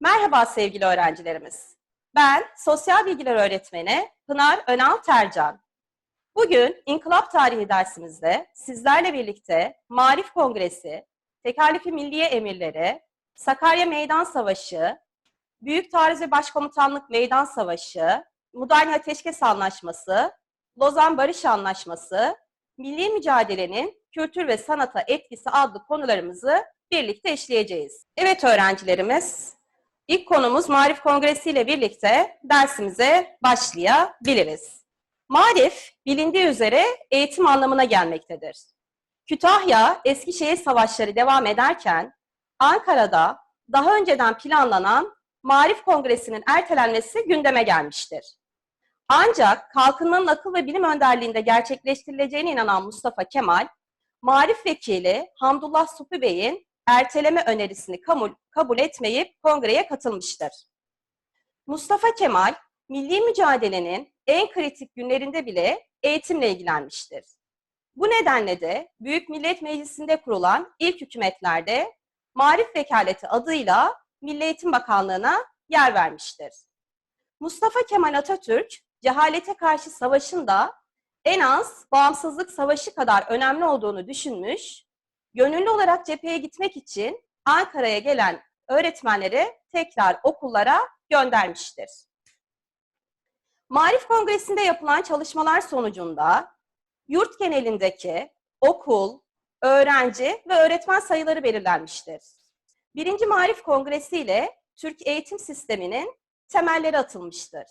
Merhaba sevgili öğrencilerimiz. Ben sosyal bilgiler öğretmeni Pınar Önal Tercan. Bugün İnkılap Tarihi dersimizde sizlerle birlikte Marif Kongresi, Tekallifi Milliye Emirleri, Sakarya Meydan Savaşı, Büyük Taarruz ve Başkomutanlık Meydan Savaşı, Mudanya Ateşkes Anlaşması, Lozan Barış Anlaşması, Milli Mücadelenin Kültür ve Sanata Etkisi adlı konularımızı birlikte işleyeceğiz. Evet öğrencilerimiz, ilk konumuz Marif Kongresi ile birlikte dersimize başlayabiliriz. Marif, bilindiği üzere eğitim anlamına gelmektedir. Kütahya, Eskişehir savaşları devam ederken Ankara'da daha önceden planlanan Marif Kongresi'nin ertelenmesi gündeme gelmiştir. Ancak kalkınmanın akıl ve bilim önderliğinde gerçekleştirileceğine inanan Mustafa Kemal, Marif Vekili Hamdullah Supi Bey'in erteleme önerisini kabul, etmeyip kongreye katılmıştır. Mustafa Kemal, milli mücadelenin en kritik günlerinde bile eğitimle ilgilenmiştir. Bu nedenle de Büyük Millet Meclisi'nde kurulan ilk hükümetlerde Marif Vekaleti adıyla Milli Eğitim Bakanlığı'na yer vermiştir. Mustafa Kemal Atatürk, cehalete karşı savaşın da en az bağımsızlık savaşı kadar önemli olduğunu düşünmüş, gönüllü olarak cepheye gitmek için Ankara'ya gelen öğretmenleri tekrar okullara göndermiştir. Marif Kongresi'nde yapılan çalışmalar sonucunda yurt genelindeki okul, öğrenci ve öğretmen sayıları belirlenmiştir. Birinci Marif Kongresi ile Türk eğitim sisteminin temelleri atılmıştır.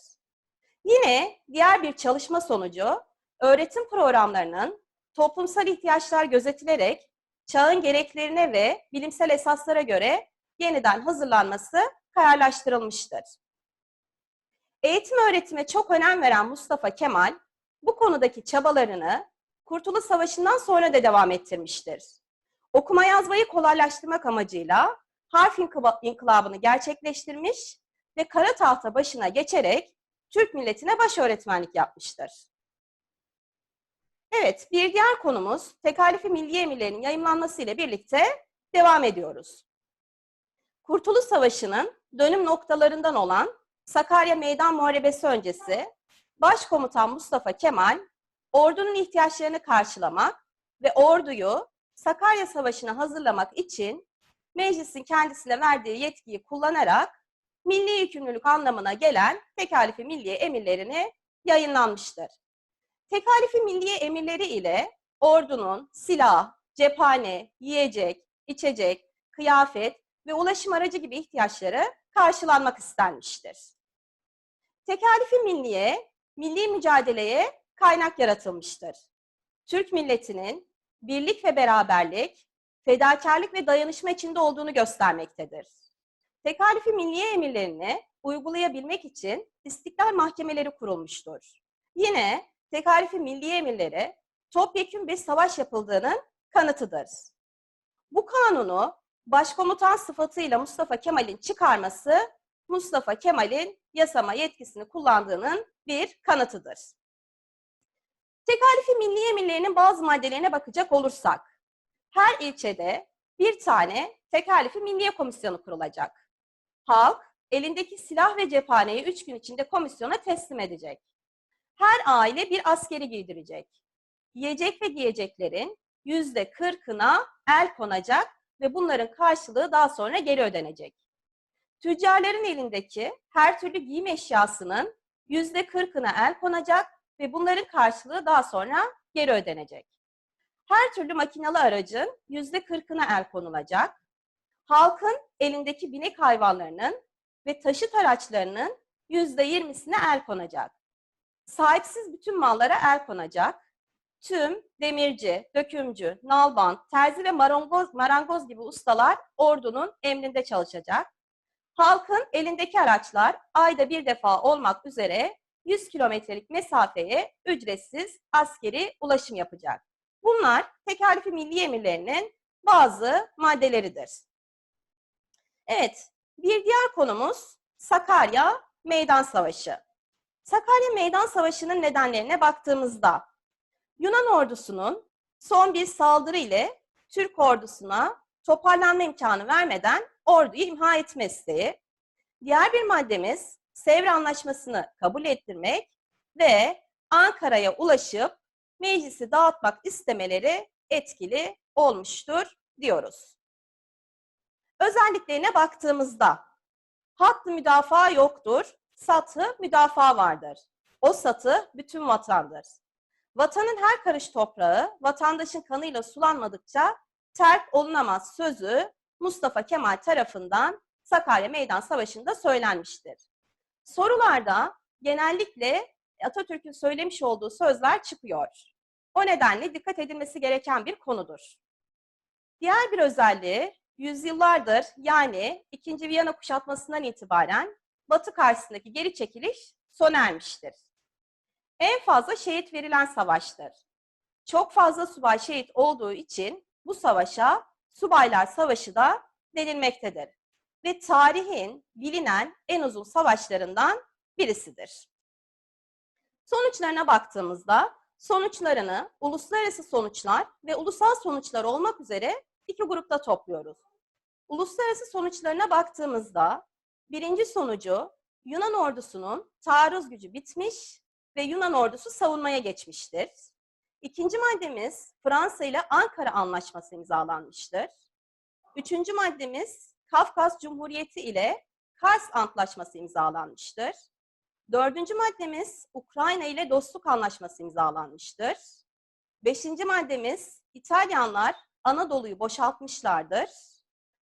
Yine diğer bir çalışma sonucu öğretim programlarının toplumsal ihtiyaçlar gözetilerek çağın gereklerine ve bilimsel esaslara göre yeniden hazırlanması kararlaştırılmıştır. Eğitim öğretime çok önem veren Mustafa Kemal, bu konudaki çabalarını Kurtuluş Savaşı'ndan sonra da devam ettirmiştir. Okuma yazmayı kolaylaştırmak amacıyla harf inkılabını gerçekleştirmiş ve kara tahta başına geçerek Türk milletine baş öğretmenlik yapmıştır. Evet, bir diğer konumuz tekalifi milli emirlerin yayınlanması ile birlikte devam ediyoruz. Kurtuluş Savaşı'nın dönüm noktalarından olan Sakarya Meydan Muharebesi öncesi Başkomutan Mustafa Kemal ordunun ihtiyaçlarını karşılamak ve orduyu Sakarya Savaşı'na hazırlamak için meclisin kendisine verdiği yetkiyi kullanarak milli yükümlülük anlamına gelen tekalifi milliye emirlerini yayınlanmıştır. Tekalifi milliye emirleri ile ordunun silah, cephane, yiyecek, içecek, kıyafet ve ulaşım aracı gibi ihtiyaçları karşılanmak istenmiştir. Tekalifi milliye, milli mücadeleye kaynak yaratılmıştır. Türk milletinin birlik ve beraberlik, fedakarlık ve dayanışma içinde olduğunu göstermektedir. Tekalifi milliye emirlerini uygulayabilmek için istiklal mahkemeleri kurulmuştur. Yine tekalifi milliye emirleri topyekun bir savaş yapıldığının kanıtıdır. Bu kanunu başkomutan sıfatıyla Mustafa Kemal'in çıkarması Mustafa Kemal'in yasama yetkisini kullandığının bir kanıtıdır. Tekalifi milli emirlerinin bazı maddelerine bakacak olursak, her ilçede bir tane tekalifi milliye komisyonu kurulacak. Halk elindeki silah ve cephaneyi üç gün içinde komisyona teslim edecek. Her aile bir askeri giydirecek. Yiyecek ve giyeceklerin yüzde kırkına el konacak ve bunların karşılığı daha sonra geri ödenecek. Tüccarların elindeki her türlü giyim eşyasının yüzde kırkına el konacak ve bunların karşılığı daha sonra geri ödenecek. Her türlü makinalı aracın yüzde kırkına el konulacak. Halkın elindeki binek hayvanlarının ve taşıt araçlarının yüzde yirmisine el konacak. Sahipsiz bütün mallara el konacak. Tüm demirci, dökümcü, nalbant, terzi ve marangoz, marangoz gibi ustalar ordunun emrinde çalışacak. Halkın elindeki araçlar ayda bir defa olmak üzere 100 kilometrelik mesafeye ücretsiz askeri ulaşım yapacak. Bunlar tekalifi milli emirlerinin bazı maddeleridir. Evet, bir diğer konumuz Sakarya Meydan Savaşı. Sakarya Meydan Savaşı'nın nedenlerine baktığımızda Yunan ordusunun son bir saldırı ile Türk ordusuna toparlanma imkanı vermeden orduyu imha etme isteği, Diğer bir maddemiz Sevr Anlaşması'nı kabul ettirmek ve Ankara'ya ulaşıp meclisi dağıtmak istemeleri etkili olmuştur diyoruz. Özelliklerine baktığımızda hattı müdafaa yoktur, satı müdafaa vardır. O satı bütün vatandır. Vatanın her karış toprağı vatandaşın kanıyla sulanmadıkça terk olunamaz sözü Mustafa Kemal tarafından Sakarya Meydan Savaşı'nda söylenmiştir. Sorularda genellikle Atatürk'ün söylemiş olduğu sözler çıkıyor. O nedenle dikkat edilmesi gereken bir konudur. Diğer bir özelliği yüzyıllardır yani 2. Viyana kuşatmasından itibaren Batı karşısındaki geri çekiliş sona ermiştir. En fazla şehit verilen savaştır. Çok fazla subay şehit olduğu için bu savaşa Subaylar Savaşı da denilmektedir. Ve tarihin bilinen en uzun savaşlarından birisidir. Sonuçlarına baktığımızda sonuçlarını uluslararası sonuçlar ve ulusal sonuçlar olmak üzere iki grupta topluyoruz. Uluslararası sonuçlarına baktığımızda birinci sonucu Yunan ordusunun taarruz gücü bitmiş ve Yunan ordusu savunmaya geçmiştir. İkinci maddemiz Fransa ile Ankara Anlaşması imzalanmıştır. Üçüncü maddemiz Kafkas Cumhuriyeti ile Kars Antlaşması imzalanmıştır. Dördüncü maddemiz Ukrayna ile Dostluk Anlaşması imzalanmıştır. Beşinci maddemiz İtalyanlar Anadolu'yu boşaltmışlardır.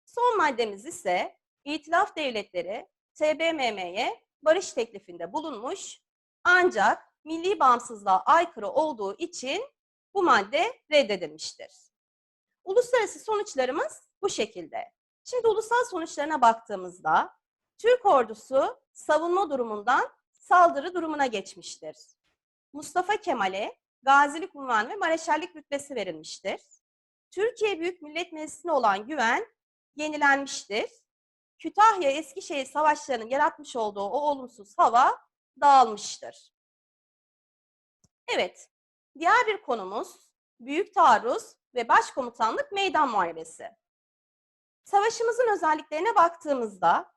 Son maddemiz ise İtilaf Devletleri TBMM'ye barış teklifinde bulunmuş ancak milli bağımsızlığa aykırı olduğu için bu madde reddedilmiştir. Uluslararası sonuçlarımız bu şekilde. Şimdi ulusal sonuçlarına baktığımızda Türk ordusu savunma durumundan saldırı durumuna geçmiştir. Mustafa Kemal'e gazilik unvanı ve mareşallik rütbesi verilmiştir. Türkiye Büyük Millet Meclisi'ne olan güven yenilenmiştir. Kütahya Eskişehir savaşlarının yaratmış olduğu o olumsuz hava dağılmıştır. Evet, diğer bir konumuz Büyük Taarruz ve Başkomutanlık Meydan Muharebesi. Savaşımızın özelliklerine baktığımızda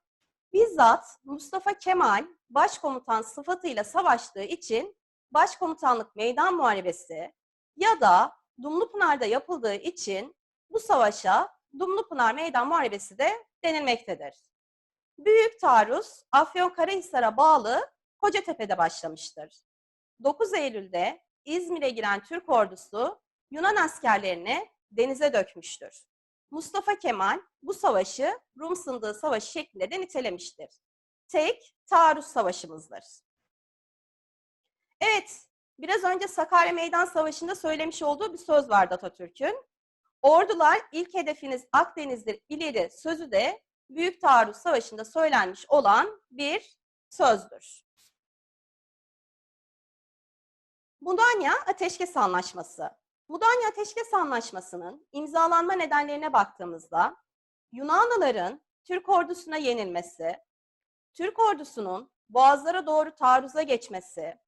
bizzat Mustafa Kemal başkomutan sıfatıyla savaştığı için Başkomutanlık Meydan Muharebesi ya da Dumlupınar'da yapıldığı için bu savaşa Dumlupınar Meydan Muharebesi de denilmektedir. Büyük taarruz Afyonkarahisar'a bağlı Kocatepe'de başlamıştır. 9 Eylül'de İzmir'e giren Türk ordusu Yunan askerlerini denize dökmüştür. Mustafa Kemal bu savaşı Rum sındığı savaşı şeklinde de nitelemiştir. Tek taarruz savaşımızdır. Evet, biraz önce Sakarya Meydan Savaşı'nda söylemiş olduğu bir söz vardı Atatürk'ün. Ordular ilk hedefiniz Akdeniz'dir ileri sözü de Büyük Taarruz Savaşı'nda söylenmiş olan bir sözdür. Mudanya Ateşkes Anlaşması. Mudanya Ateşkes Anlaşması'nın imzalanma nedenlerine baktığımızda Yunanlıların Türk ordusuna yenilmesi, Türk ordusunun boğazlara doğru taarruza geçmesi,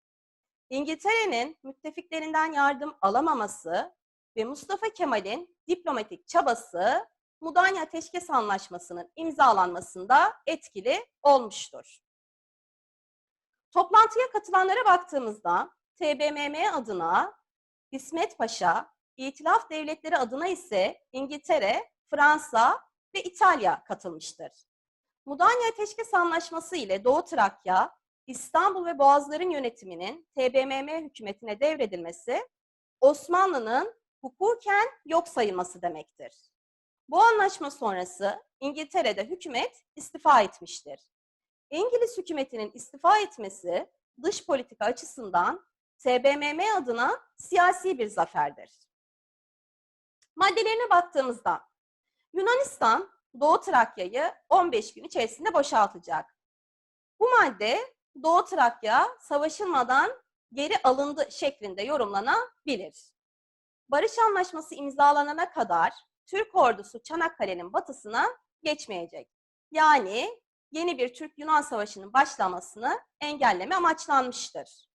İngiltere'nin müttefiklerinden yardım alamaması ve Mustafa Kemal'in diplomatik çabası Mudanya Ateşkes Anlaşması'nın imzalanmasında etkili olmuştur. Toplantıya katılanlara baktığımızda TBMM adına İsmet Paşa, İtilaf Devletleri adına ise İngiltere, Fransa ve İtalya katılmıştır. Mudanya Ateşkes Anlaşması ile Doğu Trakya, İstanbul ve Boğazların yönetiminin TBMM hükümetine devredilmesi, Osmanlı'nın hukuken yok sayılması demektir. Bu anlaşma sonrası İngiltere'de hükümet istifa etmiştir. İngiliz hükümetinin istifa etmesi dış politika açısından TBMM adına siyasi bir zaferdir. Maddelerine baktığımızda Yunanistan Doğu Trakya'yı 15 gün içerisinde boşaltacak. Bu madde Doğu Trakya savaşılmadan geri alındı şeklinde yorumlanabilir. Barış Anlaşması imzalanana kadar Türk ordusu Çanakkale'nin batısına geçmeyecek. Yani yeni bir Türk-Yunan Savaşı'nın başlamasını engelleme amaçlanmıştır.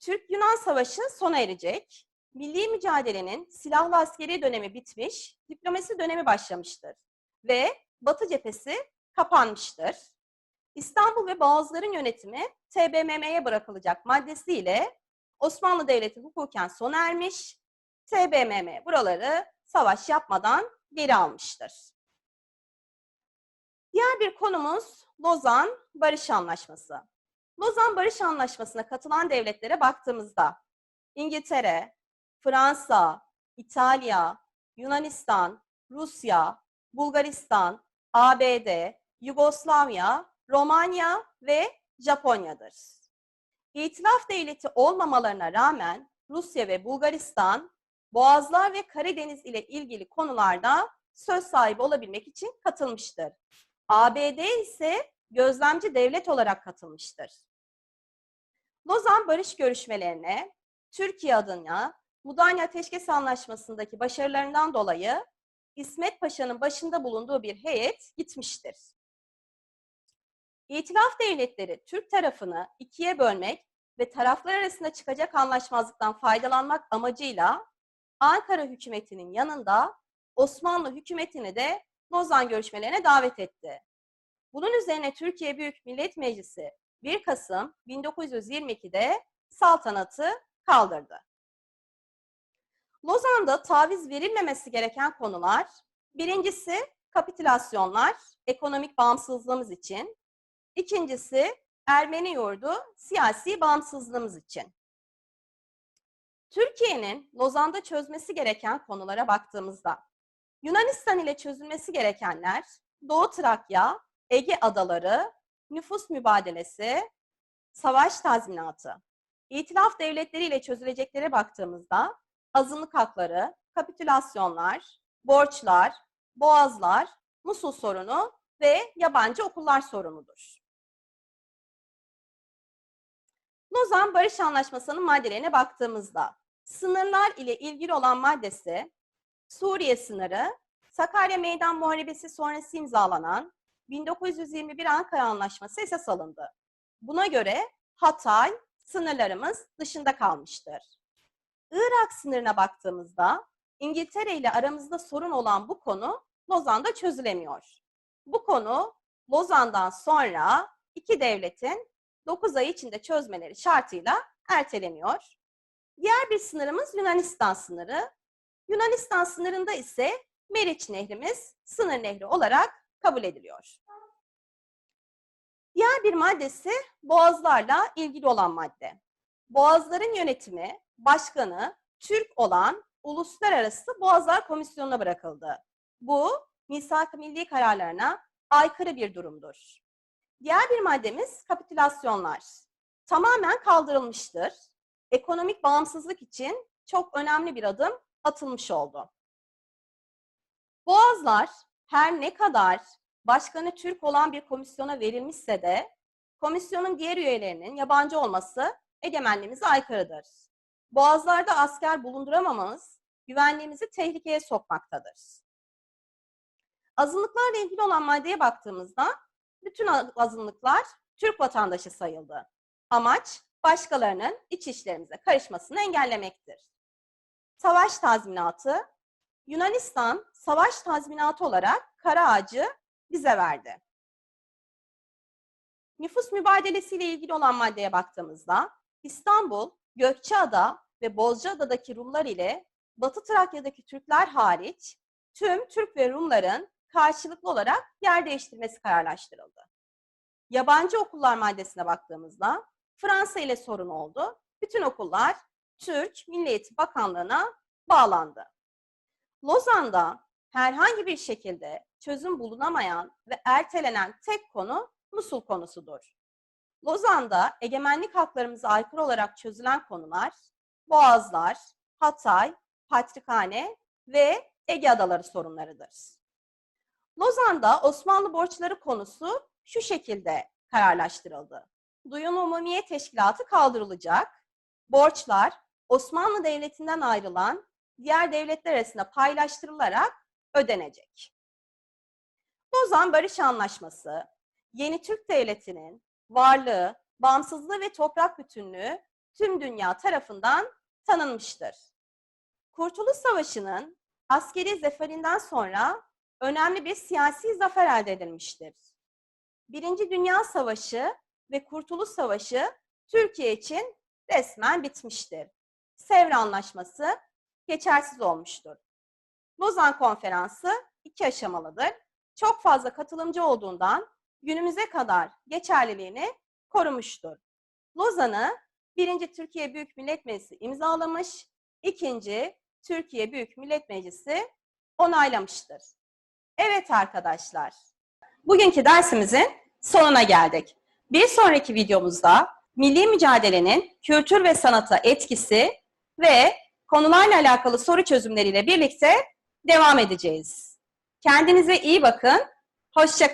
Türk-Yunan Savaşı sona erecek. Milli mücadelenin silahlı askeri dönemi bitmiş, diplomasi dönemi başlamıştır. Ve Batı cephesi kapanmıştır. İstanbul ve Boğazların yönetimi TBMM'ye bırakılacak maddesiyle Osmanlı Devleti hukuken sona ermiş, TBMM buraları savaş yapmadan geri almıştır. Diğer bir konumuz Lozan Barış Anlaşması. Lozan Barış Anlaşması'na katılan devletlere baktığımızda İngiltere, Fransa, İtalya, Yunanistan, Rusya, Bulgaristan, ABD, Yugoslavya, Romanya ve Japonya'dır. İtilaf devleti olmamalarına rağmen Rusya ve Bulgaristan, Boğazlar ve Karadeniz ile ilgili konularda söz sahibi olabilmek için katılmıştır. ABD ise gözlemci devlet olarak katılmıştır. Lozan Barış Görüşmelerine Türkiye adına Mudanya Ateşkes Anlaşması'ndaki başarılarından dolayı İsmet Paşa'nın başında bulunduğu bir heyet gitmiştir. İtilaf devletleri Türk tarafını ikiye bölmek ve taraflar arasında çıkacak anlaşmazlıktan faydalanmak amacıyla Ankara hükümetinin yanında Osmanlı hükümetini de Lozan görüşmelerine davet etti. Bunun üzerine Türkiye Büyük Millet Meclisi 1 Kasım 1922'de saltanatı kaldırdı. Lozan'da taviz verilmemesi gereken konular, birincisi kapitülasyonlar, ekonomik bağımsızlığımız için. İkincisi Ermeni yurdu, siyasi bağımsızlığımız için. Türkiye'nin Lozan'da çözmesi gereken konulara baktığımızda, Yunanistan ile çözülmesi gerekenler, Doğu Trakya, Ege adaları, nüfus mübadelesi, savaş tazminatı. İtilaf devletleri ile çözüleceklere baktığımızda, azınlık hakları, kapitülasyonlar, borçlar, boğazlar, Musul sorunu ve yabancı okullar sorunudur. Lozan Barış Anlaşması'nın maddelerine baktığımızda sınırlar ile ilgili olan maddesi Suriye sınırı, Sakarya Meydan Muharebesi sonrası imzalanan 1921 Ankara Anlaşması esas alındı. Buna göre Hatay sınırlarımız dışında kalmıştır. Irak sınırına baktığımızda İngiltere ile aramızda sorun olan bu konu Lozan'da çözülemiyor. Bu konu Lozan'dan sonra iki devletin 9 ay içinde çözmeleri şartıyla erteleniyor. Diğer bir sınırımız Yunanistan sınırı. Yunanistan sınırında ise Meriç Nehrimiz sınır nehri olarak kabul ediliyor. Diğer bir maddesi boğazlarla ilgili olan madde. Boğazların yönetimi, başkanı Türk olan Uluslararası Boğazlar Komisyonu'na bırakıldı. Bu, misak milli kararlarına aykırı bir durumdur. Diğer bir maddemiz kapitülasyonlar. Tamamen kaldırılmıştır. Ekonomik bağımsızlık için çok önemli bir adım atılmış oldu. Boğazlar her ne kadar başkanı Türk olan bir komisyona verilmişse de komisyonun diğer üyelerinin yabancı olması egemenliğimize aykırıdır. Boğazlarda asker bulunduramamamız güvenliğimizi tehlikeye sokmaktadır. Azınlıklarla ilgili olan maddeye baktığımızda bütün azınlıklar Türk vatandaşı sayıldı. Amaç başkalarının iç işlerimize karışmasını engellemektir. Savaş tazminatı, Yunanistan savaş tazminatı olarak kara ağacı bize verdi. Nüfus mübadelesiyle ilgili olan maddeye baktığımızda İstanbul, Gökçeada ve Bozcaada'daki Rumlar ile Batı Trakya'daki Türkler hariç tüm Türk ve Rumların karşılıklı olarak yer değiştirmesi kararlaştırıldı. Yabancı okullar maddesine baktığımızda Fransa ile sorun oldu. Bütün okullar Türk Milli Eğitim Bakanlığı'na bağlandı. Lozan'da herhangi bir şekilde çözüm bulunamayan ve ertelenen tek konu Musul konusudur. Lozan'da egemenlik haklarımıza aykırı olarak çözülen konular Boğazlar, Hatay, Patrikhane ve Ege Adaları sorunlarıdır. Lozan'da Osmanlı borçları konusu şu şekilde kararlaştırıldı. Duyum Umumiye Teşkilatı kaldırılacak. Borçlar Osmanlı Devleti'nden ayrılan diğer devletler arasında paylaştırılarak ödenecek. Lozan Barış Anlaşması, yeni Türk Devleti'nin varlığı, bağımsızlığı ve toprak bütünlüğü tüm dünya tarafından tanınmıştır. Kurtuluş Savaşı'nın askeri zaferinden sonra önemli bir siyasi zafer elde edilmiştir. Birinci Dünya Savaşı ve Kurtuluş Savaşı Türkiye için resmen bitmiştir. Sevr Anlaşması geçersiz olmuştur. Lozan Konferansı iki aşamalıdır. Çok fazla katılımcı olduğundan günümüze kadar geçerliliğini korumuştur. Lozan'ı birinci Türkiye Büyük Millet Meclisi imzalamış, ikinci Türkiye Büyük Millet Meclisi onaylamıştır. Evet arkadaşlar, bugünkü dersimizin sonuna geldik. Bir sonraki videomuzda milli mücadelenin kültür ve sanata etkisi ve konularla alakalı soru çözümleriyle birlikte devam edeceğiz. Kendinize iyi bakın, hoşça